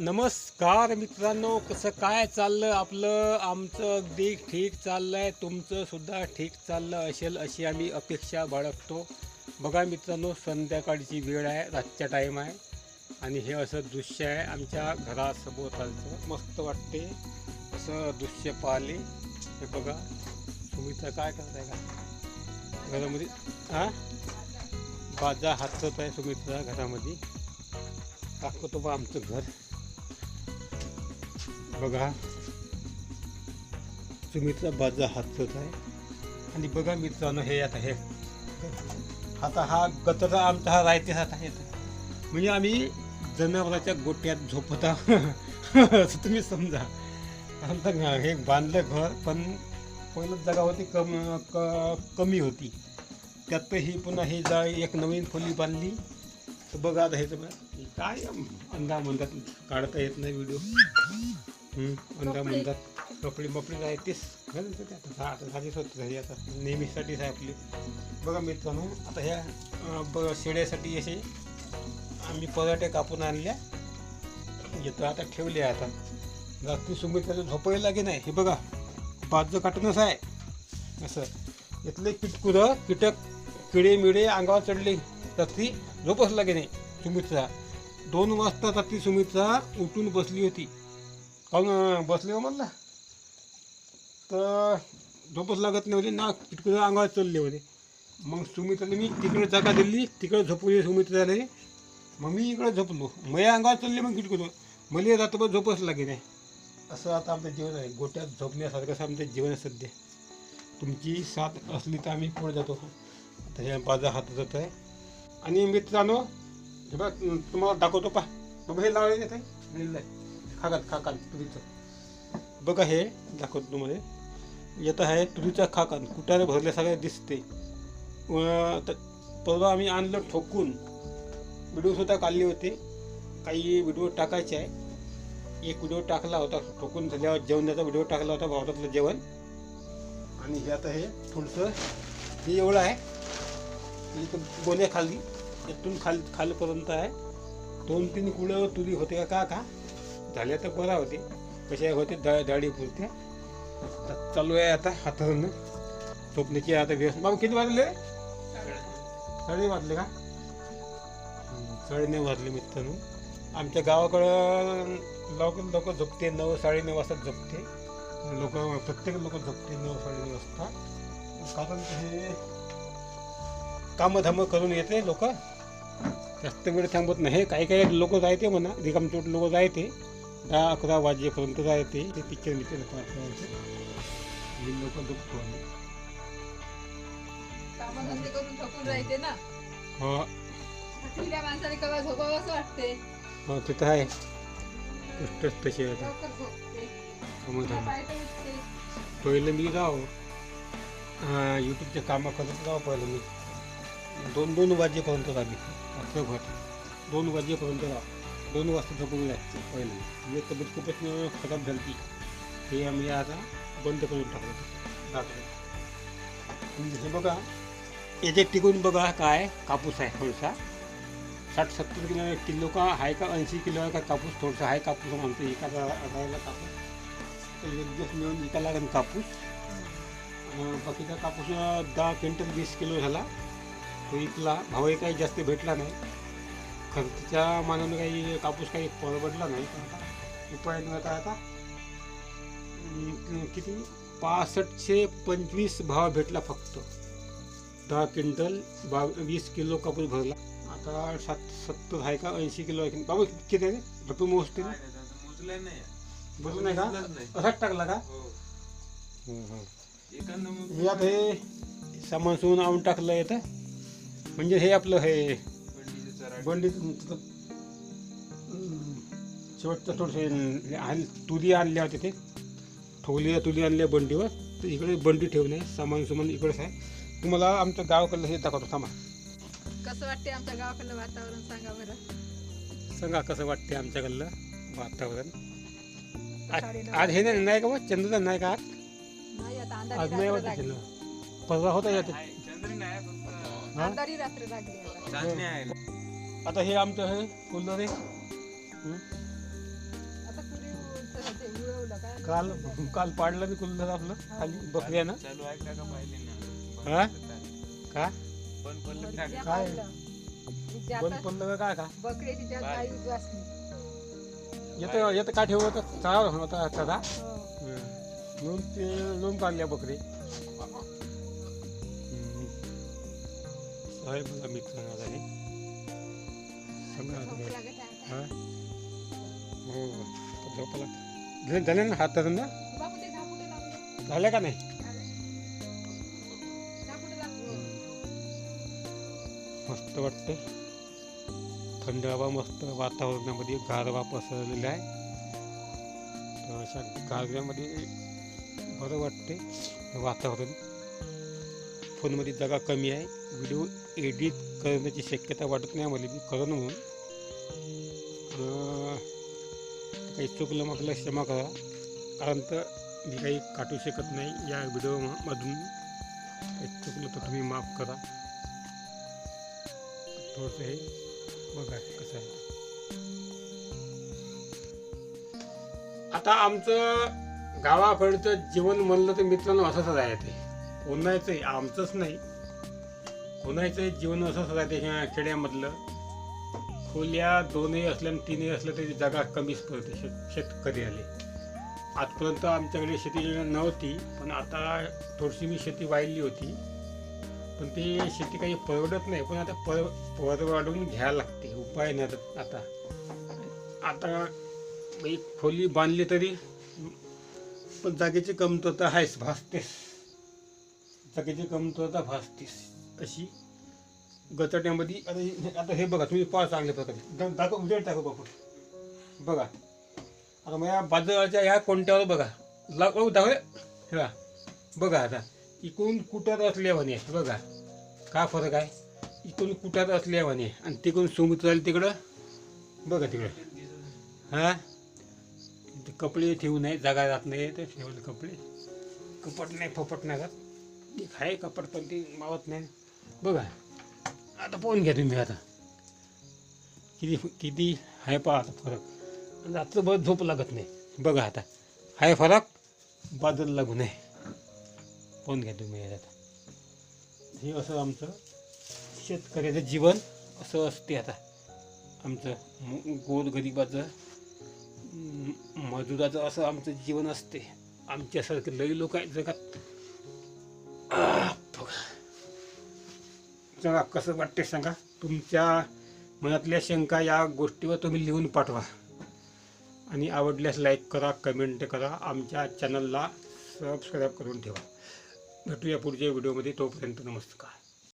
नमस्कार मित्रांनो कसं काय चाललं आपलं? आमचं अगदी ठीक चाललं आहे तुमचं सुद्धा ठीक चाललं असेल अशी आम्ही अपेक्षा बाळगतो. बघा मित्रांनो संध्याकाळची वेळ आहे रातच्या टाईम आहे. आणि हे असं दृश्य आहे आमच्या घरासभोवतालचं मस्त वाटते असं दृश्य पाहिले हे बघा सुमित्रा काय करताय का? घरामध्ये हां? बाजा हातत आहे सुमित्रा घरामध्ये. दाखवतो बा आमचं घर. बघा. सुमित्रा बाजा हातच आहे. आणि बघा मित्रांनो हे आता हे. आता हा गतरा आमचा हा रायते आता आहे. म्हणजे आम्ही जनावराच्या गोट्यात झोपत असं तुम्ही समजा. आमचं हे बांधलं घर पण पहिलं जागा होती कम क कमी होती. त्यात ही पुन्हा ही जा एक नवीन खोली बांधली. तर बघा आता हे काय अंदा म्हणतात काढता येत नाही व्हिडिओ. अंदा म्हणतात? कपडे मपडे राहतेच घालून तर ते आता आता झालीच होती झाली आता. नेहमीसाठीच आहे आपली. बघा मित्रांनो आता ह्या ब शेळ्यासाठी असे आम्ही पराठे कापून आणल्या. येतो आता ठेवले आता. रात्री सुमित्राला झोपायला लागे नाही. हे बघा बाजू काटूनच आहे. असं. इथले किटकुरं कीटक किडे मिडे अंगावर चढले रात्री झोपच लागे नाही सुमित्रा दोन वाजता रात्री सुमित्रा उठून बसली होती. काहून बसले हो म्हणला? तर झोपच लागत नाही होते ना किटकुरं अंगावर चलले होते. मग सुमित्राने मी तिकडे जागा दिली तिकडे झोपवली सुमित्राने मग मी इकडे झोपलो. मया अंगावर चालले मग किटकुरं मला रात्रभर झोपच लागे नाही. असं आता आमचं जीवन आहे. गोट्यात झोपण्यासारखं असं आमचं जीवन आहे सध्या. तुमची साथ असली तर आम्ही पुढे जातो. आता हे बाजा हातात जात आहे. आणि मित्रांनो हे बघ तुम्हाला दाखवतो पा बाबा हे लावले येत आहे खाकात खाकात तुरीचं. बघा हे दाखवतो तुम्हाला. येत आहे तुरीचं खाकान. कुटारे भरल्यासारखं दिसते. परवा आम्ही आणलं ठोकून. व्हिडिओसुद्धा काढली काढले होते. काही व्हिडिओ टाकायचे आहे. एक व्हिडिओ टाकला होता ठोकून झाल्यावर जेवणाचा व्हिडिओ टाकला होता भारतातलं जेवण. आणि हे आता हे थोडंसं हे एवढं आहे. इथं गोण्या खाली इथून खाली खालपर्यंत आहे. दोन तीन कुळं तुरी होते का का? झाल्या तर बरा होते कशा होते? दा दाढी पुरते चालू आहे आता हातातून. झोपण्याची आता व्यवस्था. बाबा किती वाजले? साडे वाजले का? साडेनऊ वाजले मित्रांनो. आमच्या गावाकडं लवकर लवकर झोपते. नऊ साडेनऊ वाजता झोपते. लोक प्रत्येक लोक झोपते नऊ साडेनऊ वाजता. कारण हे कामं करून येते लोक. जास्त वेळ थांबत नाही. काही काही लोक जायते म्हणा. रिकामचोट लोक जायते. दहा अकरा वाजेपर्यंत जायते ते पिक्चर पाहते लोक राहते ना. हो. माणसाने केव्हा झोपावं असं वाटते? हो आहे. गोष्टच तशी आहे. पहिलं मी जाव यूट्यूबचे कामं करत जावं पहिलं मी. दोन दोन वाजेपर्यंत आम्ही. रात्रभर दोन वाजेपर्यंत राहा. दोन वाजता झोपून जायचं पहिले. म्हणजे तब्येत खूपच खराब झाली हे आम्ही आता बंद करून टाकलं. म्हणजे हे बघा याच्यात टिकून बघा काय कापूस आहे थोडासा. साठ सत्तर किलो किलो का आहे का ऐंशी किलो आहे का कापूस थोडासा आहे कापूस म्हणतो एका आधाराला कापूस. तर एक दिवस मिळून विकायला लागेल कापूस. बाकीचा कापूस दहा क्विंटल वीस किलो झाला. तो विकला भावही काही जास्त भेटला नाही. खर्चच्या मानानं काही कापूस काही परवडला नाही. उपाय आता आता किती? पासष्टशे पंचवीस भाव भेटला फक्त. दहा क्विंटल बा वीस किलो कापूस भरला. आता सात सत्तर आहे का? ऐंशी किलो आहे. की- बाबा किती आहे? भरपूर मोजते ना? नाही बसून नाही का? असाच टाकला का? हे सामान सुमान आणून टाकलं येतं म्हणजे हे आपलं हे बंडीचं चराड. बंडी शेवटचं थोडंसं आण तुरी आणल्या होत्या ते. ठोकलेल्या तुरी आणल्या बंडीवर. तर इकडे बंडी ठेवणे सामान सुमान इकडेच आहे. तुम्हाला आमचं गावाकडलं हे दाखवतो थांबा. कसं वाटते आमच्या गावाकडलं वातावरण सांगा बरं. सांगा कसं वाटते आमच्याकडलं वातावरण? आज. आज हे नाही नाही का बा? चंद्रदान नाही का आज? आज अंधारी नाही रात्र वाटत लागली. चंद्र. परवा होता यात आता हे आमचं हे फुलं रे. हं? काल काल पाडलं मी कुल्लर आपलं खाली बकऱ्यानं चालू आहे का पाहिले हा? ना का? काय? बंद पडलं का काय का? येतं येतं का ठेवत चाळ होता हो. म्हणून ते लोन काढल्या बकरी. साहेब मला मित्र झाले हा? हो झोपाला झाले झाले ना हात धरून ना. झाल्या का नाही. मस्त वाटते थंड हवा मस्त वातावरणामध्ये गारवा पसरलेला आहे. तर अशा गारव्यामध्ये बरं वाटते वातावरण फोनमध्ये जागा कमी आहे. व्हिडिओ एडिट करण्याची शक्यता वाटत नाही मला मी करण म्हणून. काही चुकलं मग क्षमा करा. कारण तर मी काही काटू शकत नाही या व्हिडिओमधून काही चुकलं तर तुम्ही माफ करा. थोडंसं हे बघा कसं आहे. आता आमचं गावाकडचं जीवन म्हणलं तर मित्रांनो असंच आहे ते. कोणाचं आमचंच नाही. कोणाचं जीवन असंच राहते त्याच्या खेड्यामधलं. खोल्या दोनही असल्या आणि तीनही असल्या तरी जागा कमीच पडते शेत शेतकरी आले. आजपर्यंत आमच्याकडे शेती नव्हती पण आता थोडीशी मी शेती वाहिली होती. पण ती शेती काही परवडत नाही पण आता पर परवडून घ्यायला लागते उपाय नाही आता आता. एक खोली बांधली तरी पण जागेची कमतरता आहेच भासतेस जागेची कमतरता भासतीस अशी. गचट्यामध्ये आता हे- आता हे बघा तुम्ही पहा चांगल्या प्रकारे. दा- दाखव उजेड टाकू बापू. बघा. आता माझ्या बाजूच्या ह्या कोणत्यावर बघा. लाव दाखव. हे बघा. बघा आता. इकडून कुठत असल्या म्हणे. बघा. का फरक आहे? इकडून कुठत असल्या म्हणे. आणि तिकडून समुद्र आले तिकडं. बघा तिकडं. हां? ते कपडे ठेवू नये जागा जात नाही ते ठेवले कपडे. कपट नाही फपट नाही जात. एक आहे कपड पण ते मावत नाही. बघा आता पाहून घ्या तुम्ही आता. किती किती आहे पहा आता फरक. रात्रभर झोप लागत नाही. बघा आता. आहे फरक बादल लागू नये. पाहून घ्या तुम्ही आता. हे असं आमचं शेतकऱ्याचं जीवन असं असते आता. आमचं म- गोरगरिबाचं मजुराचं असं आमचं जीवन असते. आमच्यासारखे लई लोक आहेत जगात. सांगा कसं वाटते सांगा? तुमच्या मनातल्या शंका या गोष्टीवर तुम्ही लिहून पाठवा. आणि आवडल्यास लाईक करा कमेंट करा. आमच्या चॅनलला सबस्क्राईब करून ठेवा. भेटूया पुढच्या व्हिडिओमध्ये तोपर्यंत नमस्कार.